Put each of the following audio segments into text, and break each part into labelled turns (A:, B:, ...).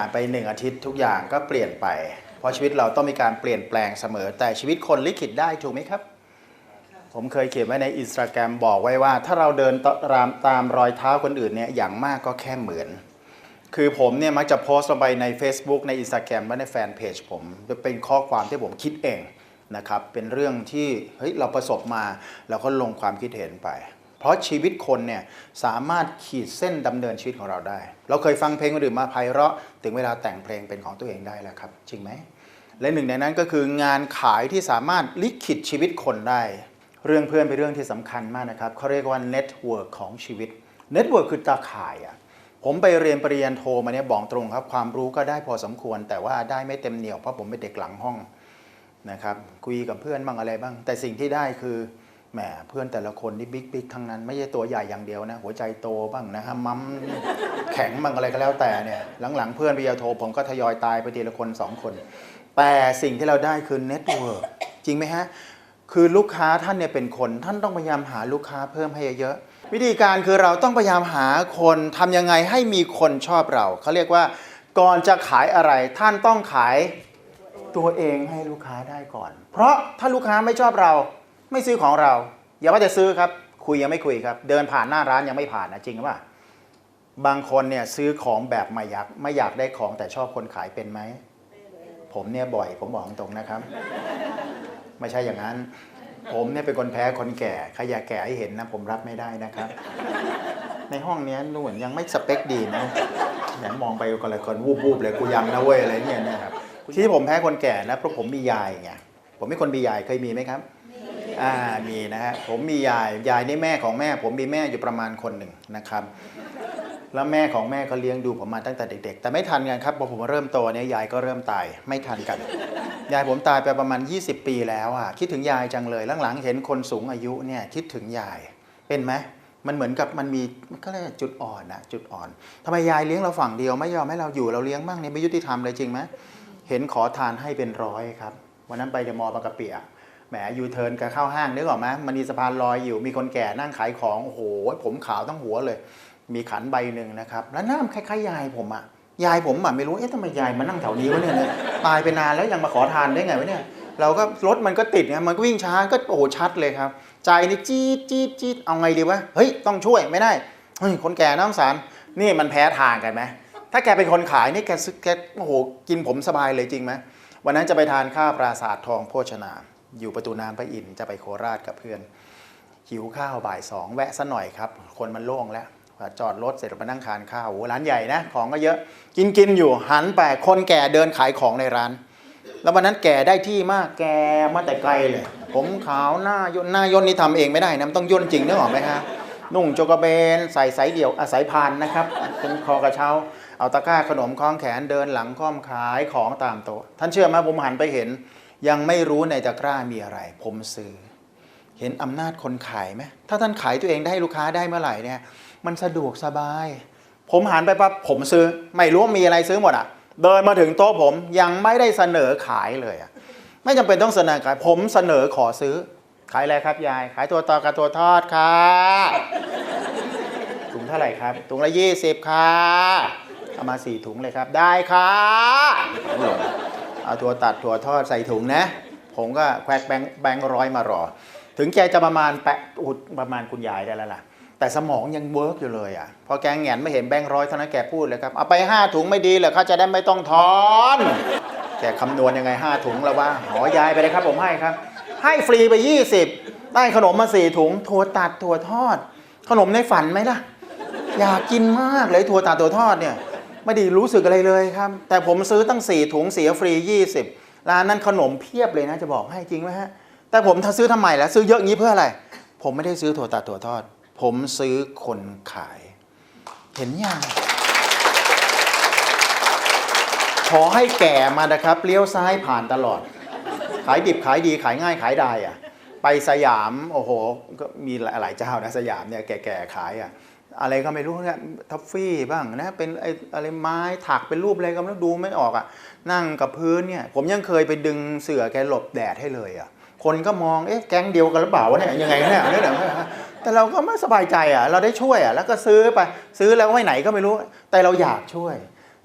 A: ผ่านไปหนึ่งอาทิตย์ทุกอย่างก็เปลี่ยนไป เพราะชีวิตเราต้องมีการเปลี่ยนแปลงเสมอ แต่ชีวิตคนลิขิตได้ถูกไหมครับ ผมเคยเขียนไว้ในอินสตาแกรมบอกไว้ว่า ถ้าเราเดินตามตามรอยเท้าคนอื่นเนี่ยอย่างมากก็แค่เหมือน คือผมเนี่ยมักจะโพสต์ลงไปใน Facebook ใน Instagram และในแฟนเพจผมจะเป็นข้อความที่ผมคิดเองนะครับเป็นเรื่องที่เฮ้ยเราประสบมาแล้วก็ลงความคิดเห็นไป ราะชีวิตคนเนี่ยสามารถขีดเส้นดำเนินชีวิตของเราได้ เราเคยฟังเพลงคนอื่นมาไพเราะถึงเวลาแต่งเพลงเป็นของตัวเองได้แล้วครับ จริงไหมและหนึ่งในนั้นก็คืองานขายที่สามารถลิขิตชีวิตคนได้ เรื่องเพื่อนเป็นเรื่องที่สำคัญมากนะครับเขาเรียกว่าเน็ตเวิร์กของชีวิตเน็ตเวิร์กคือตาข่ายอะผมไปเรียนปริญญาโทมาเนี่ยบอกตรงครับ ความรู้ก็ได้พอสมควร แต่ว่าได้ไม่เต็มเหนียวเพราะผมเป็นเด็กหลังห้องนะครับคุยกับเพื่อนบ้างอะไรบ้าง แต่สิ่งที่ได้คือ แหมเพื่อนแต่ละคนนี่บิ๊กบิ๊กทั้งนั้น ไม่ใช่ตัวใหญ่อย่างเดียวนะ หัวใจโตบ้างนะฮะมัมแข็งบ้างอะไรก็แล้วแต่เนี่ยหลังๆ เพื่อนปริญญาโทผมก็ทยอยตายไปทีละคนสองคน แต่สิ่งที่เราได้คือเน็ตเวิร์กจริงไหมฮะ คือลูกค้าท่านเนี่ยเป็นคน ท่านต้องพยายามหาลูกค้าเพิ่มให้เยอะๆวิธีการคือเราต้องพยายามหาคนทำยังไงให้มีคนชอบเราเขาเรียกว่าก่อนจะขายอะไรท่านต้องขายตัวเองให้ลูกค้าได้ก่อน เพราะถ้าลูกค้าไม่ชอบเรา ไม่ซื้อของเรา อย่าว่าแต่ซื้อครับ คุยยังไม่คุยครับ เดินผ่านหน้าร้านยังไม่ผ่านนะจริงหรือเปล่าบางคนเนี่ยซื้อของแบบไม่อยากไม่อยากได้ของแต่ชอบคนขายเป็นไหมผมเนี่ยบ่อย ผมบอกตรงๆนะครับ ไม่ใช่อย่างนั้น ผมเนี่ยเป็นคนแพ้คนแก่ใครอยากแก่ให้เห็นนะ ผมรับไม่ได้นะครับ ในห้องนี้ดูเหมือนยังไม่สเปคดีนะอย่างมองไปคนละคนวูบๆเลยกูยังนะเว้ยอะไรเนี่ยนะครับที่ผมแพ้คนแก่นะเพราะผมมียายไงผมเป็นคนมียายเคยมีไหมครับ อ่ามีนะฮะผมมียายยายนี่แม่ของแม่ ผมมีแม่อยู่ประมาณคนหนึ่งนะครับ แล้วแม่ของแม่ก็เลี้ยงดูผมมาตั้งแต่เด็ก ๆ แต่ไม่ทันกันครับพอผมเริ่มโตเนี่ยยายก็เริ่มตายไม่ทันกัน ยายผมตายไปประมาณ 20 ปีแล้วอะคิดถึงยายจังเลยหลังๆเห็นคนสูงอายุเนี่ยคิดถึงยายเป็นไหมมันเหมือนกับมันมีมันก็เรียกจุดอ่อนนะจุดอ่อนทำไมยายเลี้ยงเราฝั่งเดียวไม่ยอมให้เราอยู่เราเลี้ยงบ้างเนี่ยไม่ยุติธรรมเลยจริงไหมเห็นขอทานให้เป็นร้อยครับวันนั้นไปเดมอบางกะเปิอะ แหมยูเทิร์นกับเข้าห้างนึกออกไหมมันมีสะพานลอยอยู่มีคนแก่นั่งขายของโอ้โหผมขาวทั้งหัวเลย มีขันใบหนึ่งนะครับ แล้วหน้ามันคล้ายๆยายผมอะยายผมอะไม่รู้เอ๊ะทำไมยายมานั่งแถวนี้วะเนี่ยตายไปนานแล้วยังมาขอทานได้ไงวะเนี่ยเราก็รถมันก็ติดไงมันก็วิ่งช้าก็โอ้โชัดเลยครับ ใจนี่จี๊ดจี๊ดจี๊ดเอาไงดีวะเฮ้ยต้องช่วยไม่ได้เฮ้ยคนแก่น้ำสารนี่มันแพ้ทางกันไหมถ้าแกเป็นคนขายนี่แกซึแกโอ้โหกินผมสบายเลยจริงไหมวันนั้นจะไปทานข้าวปราสาททองโภชนา อยู่ประตูน้ำพระอินทร์จะไปโคราชกับเพื่อน หิวข้าวบ่ายสองแวะซะหน่อยครับ คนมันโล่งแล้วจอดรถเสร็จมานั่งทานข้าวโอ้ร้านใหญ่นะ ของก็เยอะกินกินอยู่หันไปคนแก่เดินขายของในร้าน แล้ววันนั้นแก่ได้ที่มากแก่มาแต่ไกลเลย ผมขาวหน้าย่นหน้าย่นนี่ทำเองไม่ได้นะมันต้องย่นจริงนึกออกไหมฮะนุ่งโจกเบนใส่สายเดี่ยวอาศัยพานนะครับเป็นคอกระเช้า เอาตะกร้าขนมคล้องแขนเดินหลังค่อมขายของตามโต๊ะท่านเชื่อไหมผมหันไปเห็น ยังไม่รู้ในตะกร้ามีอะไร ผมซื้อ เห็นอำนาจคนขายไหมถ้าท่านขายตัวเองได้ลูกค้าได้เมื่อไหร่เนี่ยมันสะดวกสบาย ผมหันไปปั๊บผมซื้อ ไม่รู้มีอะไรซื้อหมดอะเดินมาถึงโต๊ะผมยังไม่ได้เสนอขายเลยอะไม่จำเป็นต้องเสนอขายผมเสนอขอซื้อ ขายอะไรครับยาย ขายตัวต่อกับตัวทอดค่ะถุงเท่าไหร่ครับถุงละยี่สิบค่ะเอามาสี่ถุงเลยครับ ได้ค่ะ เอาถั่วตัดถั่วทอดใส่ถุงนะ ผมก็แควกแบงค์แบงค์ร้อยมารอ ถึงแกจะประมาณแปะอุดประมาณคุณยายได้แล้วล่ะ แต่สมองยังเวิร์กอยู่เลยอะ พอแกงแงนไม่เห็นแบงค์ร้อยเท่านั้นแกพูดเลยครับ เอาไปห้าถุงไม่ดีเหรอเขาจะได้ไม่ต้องทอนแกคำนวณยังไงห้าถุงแล้วว่าหอยายไปเลยครับผมให้ครับ ให้ฟรีไป20ได้ขนมมาสี่ถุงถั่วตัดถั่วทอด ขนมในฝันไหมล่ะ อยากกินมากเลยถั่วตัดถั่วทอดเนี่ย ไม่ได้รู้สึกอะไรเลยครับ แต่ผมซื้อตั้ง 4 ถุงเสียฟรี 20 ร้านนั้นขนมเพียบเลยนะจะบอกให้จริงไหมฮะ แต่ผมถ้าซื้อทำไมล้วซื้อเยอะงี้เพื่ออะไร ผมไม่ได้ซื้อถั่วตัดถั่วทอด ผมซื้อคนขาย เห็นยังขอให้แก่มานะครับเลี้ยวซ้ายผ่านตลอด ขายดิบขายดีขายง่ายขายได้อะไปสยามโอ้โหก็มีหลายเจ้านะสยามเนี่ยแก่ๆขายอะ อะไรก็ไม่รู้เนี่ยทัฟฟี่บ้างนะเป็นไอ้อะไรไม้ถักเป็นรูปอะไรก็ไม่รู้ดูไม่ออกอะนั่งกับพื้นเนี่ย ผมยังเคยไปดึงเสื่อแกหลบแดดให้เลยอะคนก็มองเอ๊ะแก๊งเดียวกันหรือเปล่าวะเนี่ยยังไงเนี่ยเนี่ยแต่เราก็ไม่สบายใจอะเราได้ช่วยอะแล้วก็ซื้อไปซื้อแล้วไว้ไหนก็ไม่รู้ แต่เราอยากช่วย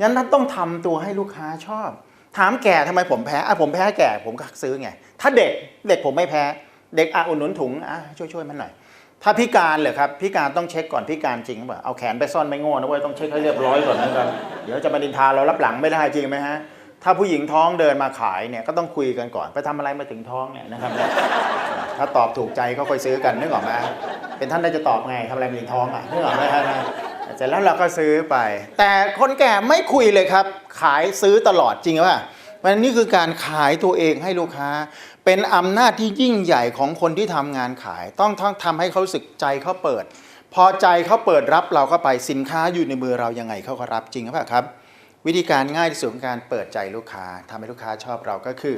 A: งั้นท่านต้องทำตัวให้ลูกค้าชอบ ถามแก่ทำไมผมแพ้อะผมแพ้แก่ผมก็ซื้อไง ถ้าเด็กเด็กผมไม่แพ้ เด็กอะอุดหนุนถุงอะช่วยช่วยมันหน่อย ถ้าพิการเหรอครับพิการต้องเช็คก่อนพิการจริงหรือเปล่าเอาแขนไปซ่อนไม่โง่นะเว้ยต้องเช็คให้เรียบร้อยก่อนนะครับเดี๋ยวจะมาดินทาเรารับหลังไม่ได้จริงไหมฮะถ้าผู้หญิงท้องเดินมาขายเนี่ยก็ต้องคุยกันก่อน ไปทำอะไรมาถึงท้องเนี่ยนะครับ ถ้าตอบถูกใจก็ค่อยซื้อกันนึกออกไหมเป็นท่านได้จะตอบไงทำอะไรมาถึงท้องอะนึกออกไหมฮะเสร็จแล้วเราก็ซื้อไป แต่คนแก่ไม่คุยเลยครับ ขายซื้อตลอดจริงหรือเปล่ามันนี่คือการขายตัวเองให้ลูกค้า เป็นอำนาจที่ยิ่งใหญ่ของคนที่ทำงานขาย ต้องต้องทำให้เขารู้สึกใจเขาเปิด พอใจเขาเปิดรับเราเข้าไปสินค้าอยู่ในมือเรายังไงเขาก็รับจริงหรือเปล่าครับ วิธีการง่ายที่สุดของการเปิดใจลูกค้าทำให้ลูกค้าชอบเราก็คือ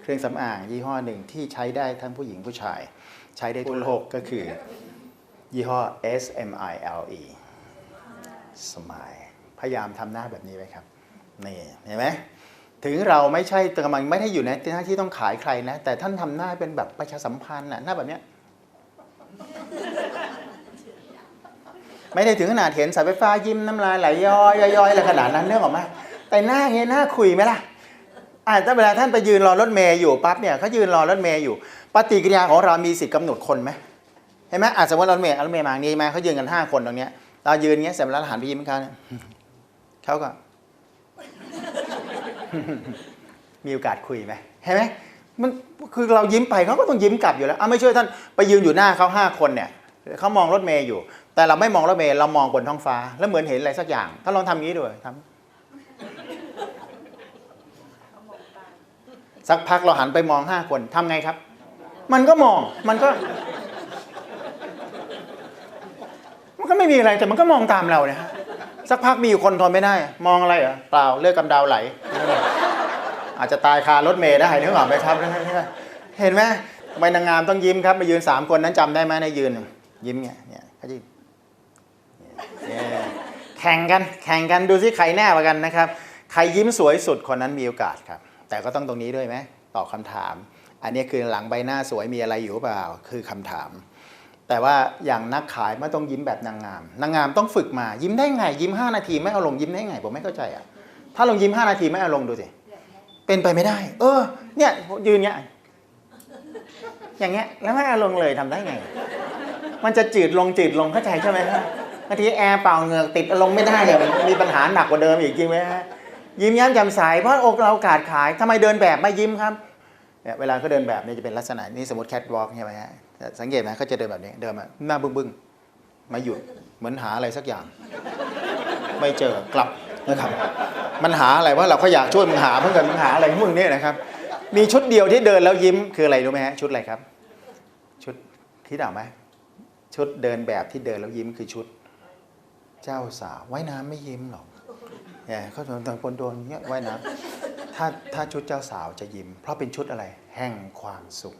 A: เครื่องสำอางยี่ห้อหนึ่งที่ใช้ได้ทั้งผู้หญิงผู้ชาย ใช้ได้ทั่วโลกก็คือ ยี่ห้อ S M I L E Smile พยายามทำหน้าแบบนี้ไว้ครับนี่เห็นไหม ถึงเราไม่ใช่กำลังไม่ได้อยู่ในหน้าที่ต้องขายใครนะ แต่ท่านทำหน้าเป็นแบบประชาสัมพันธ์น่ะหน้าแบบเนี้ยไม่ได้ถึงขนาดเห็นสายไฟฟ้ายิ้มน้ำลายไหลย้อยย้อยอะไรขนาดนั้นเนื่องออกมา แต่หน้าเงี้ยหน้าคุยไหมล่ะอ่าถ้าเวลาท่านไปยืนรอรถเมย์อยู่ปั๊บเนี่ยเขายืนรอรถเมย์อยู่ ปฏิกิริยาของเรามีสิทธิ์กำหนดคนไหมเห็นไหมอาจสมมติรถเมย์รถเมย์มางนี้มาเขายืนกันห้าคนตรงเนี้ยเรายืนเงี้ยเสร็จแล้วหันไปยิ้มเขาเนี่ยเขาก็ มีโอกาสคุยไหมเห็นไหมมันคือเรายิ้มไปเขาก็ต้องยิ้มกลับอยู่แล้วอะไม่ช่วยท่านไปยืนอยู่หน้าเขาห้าคนเนี่ยเขามองรถเมย์อยู่ แต่เราไม่มองรถเมย์เรามองบนท้องฟ้า แล้วเหมือนเห็นอะไรสักอย่าง ถ้าลองทำอย่างนี้ด้วยทำสักพักเราหันไปมองห้าคนทำไงครับ มันก็มองมันก็ มันก็ไม่มีอะไรแต่มันก็มองตามเราเนี่ยฮะสักพักมีอยู่คนทนไม่ได้ มองอะไรเหรอเปล่าเลือดกำเดาไหล อาจจะตายคารถเมย์ได้นึกออกไหมครับเห็นไหมทำไมนางงามต้องยิ้มครับมายืนสามคนนั้นจำได้ไหมในยืน ยิ้มเนี่ยเนี่ยเขาจะเนี่ยแข่งกันแข่งกันดูซิใครแน่กว่ากันนะครับ ใครยิ้มสวยสุดคนนั้นมีโอกาสครับ แต่ก็ต้องตรงนี้ด้วยไหมตอบคำถาม อันนี้คือหลังใบหน้าสวยมีอะไรอยู่เปล่าคือคำถาม แต่ว่าอย่างนักขายไม่ต้องยิ้มแบบนางงาม นางงามต้องฝึกมายิ้มได้ไง ยิ้ม 5 นาทีไม่เอาลงยิ้มได้ไงผมไม่เข้าใจอะถ้าลงยิ้ม 5 นาทีไม่เอาลงดูสิ เป็นไปไม่ได้ เออ เนี่ยยืนเนี้ยอย่างเงี้ยแล้วไม่เอาลงเลยทำได้ไง มันจะจืดลงจืดลงเข้าใจใช่ไหมฮะบางทีแอร์เป่าเหงือกติดลงไม่ได้เนี่ยมีปัญหาหนักกว่าเดิมอีกจริงไหมฮะยิ้มย้มแจ่มใสเพราะอกเราโอกาสขายทำไมเดินแบบไม่ยิ้มครับเนี่ยเวลาเขาเดินแบบเนี่ยจะเป็นลักษณะนี้สมมติแคทวอล์กใช่ไหมฮะสังเกตไหมเขาจะเดินแบบนี้เดินมาหน้าบึ้งบึ้งๆมาหยุดเหมือนหาอะไรสักอย่าง ไม่เจอกลับ นะครับ มันหาอะไรว่าเราก็อยากช่วยมึงหาเพื่อนมึงหาอะไรของมึงเนี่ยนะครับ มีชุดเดียวที่เดินแล้วยิ้มคืออะไรรู้ไหมฮะชุดอะไรครับ ชุดที่ด่าไหมชุดเดินแบบที่เดินแล้วยิ้มคือชุด เจ้าสาวว่ายน้ำไม่ยิ้มหรอกเนี่ยเขาโดนตางคนโดนเงี้ยว่ายน้ำถ้าถ้าชุดเจ้าสาวจะยิ้ม เพราะเป็นชุดอะไร แห่งความสุข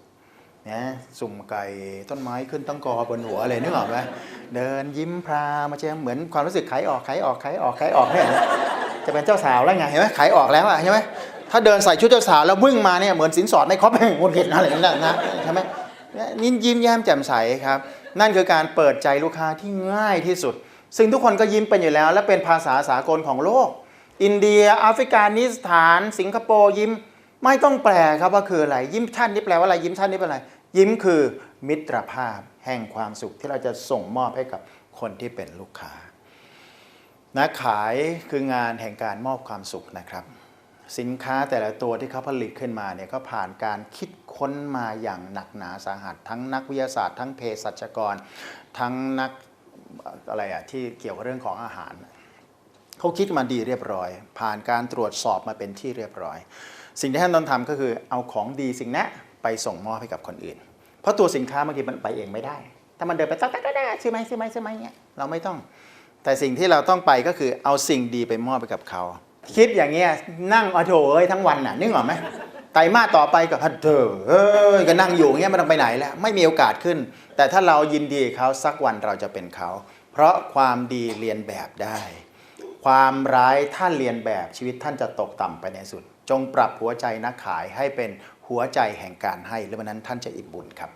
A: นะสุ่มไก่ต้นไม้ขึ้นตั้งกอบนหัวอะไรนึกออกไหมเดินยิ้มพรามาเช่เหมือนความรู้สึกขายออกขายออกขายออกขายออกเนี่ยจะเป็นเจ้าสาวแล้วไงเห็นไหมขายออกแล้วอะใช่ไหมถ้าเดินใส่ชุดเจ้าสาวแล้ววิ่งมาเนี่ยเหมือนสินสอดไม่ครบหมดเห็นอะไรนั่นนะนะใช่ไหมนี่ยิ้มแย้มแจ่มใสครับ นั่นคือการเปิดใจลูกค้าที่ง่ายที่สุด ซึ่งทุกคนก็ยิ้มเป็นอยู่แล้ว และเป็นภาษาสากลของโลก อินเดียแอฟริกานิสถาน สิงคโปร์ยิ้ม ไม่ต้องแปลครับว่าคืออะไร ยิ้มท่านนี่แปลว่าอะไรยิ้มท่านนี่เป็นอะไร ยิ้มคือมิตรภาพแห่งความสุขที่เราจะส่งมอบให้กับคนที่เป็นลูกค้านักขายคืองานแห่งการมอบความสุขนะครับ สินค้าแต่ละตัวที่เขาผลิตขึ้นมาเนี่ยก็ผ่านการคิดค้นมาอย่างหนักหนาสาหัส ทั้งนักวิทยาศาสตร์ ทั้งเภสัชกร ทั้งนักอะไรอะที่เกี่ยวกับเรื่องของอาหาร เขาคิดมาดีเรียบร้อย ผ่านการตรวจสอบมาเป็นที่เรียบร้อย สิ่งที่ท่านต้องทำก็คือเอาของดีสิ่งนั้ ไปส่งมอบให้กับคนอื่น เพราะตัวสินค้าบางทีมันไปเองไม่ได้ ถ้ามันเดินไปตักตักตักตั๊กซื้อไหมซื้อไหมซื้อไหมเนี่ยเราไม่ต้อง แต่สิ่งที่เราต้องไปก็คือเอาสิ่งดีไปมอบไปกับเขา คิดอย่างเงี้ยนั่งอโถเอ้ยทั้งวันน่ะนึกออกไหมไตรมาสต่อไปก็ฮัดเถอเอ้ยก็นั่งอยู่เงี้ยไม่ต้องไปไหนแล้วไม่มีโอกาสขึ้น แต่ถ้าเรายินดีเขาสักวันเราจะเป็นเขา เพราะความดีเรียนแบบได้ ความร้ายท่านเรียนแบบชีวิตท่านจะตกต่ำไปในสุด จงปรับหัวใจนักขายให้เป็น หัวใจแห่งการให้แล้ววันนั้นท่านจะอิ่มบุญครับ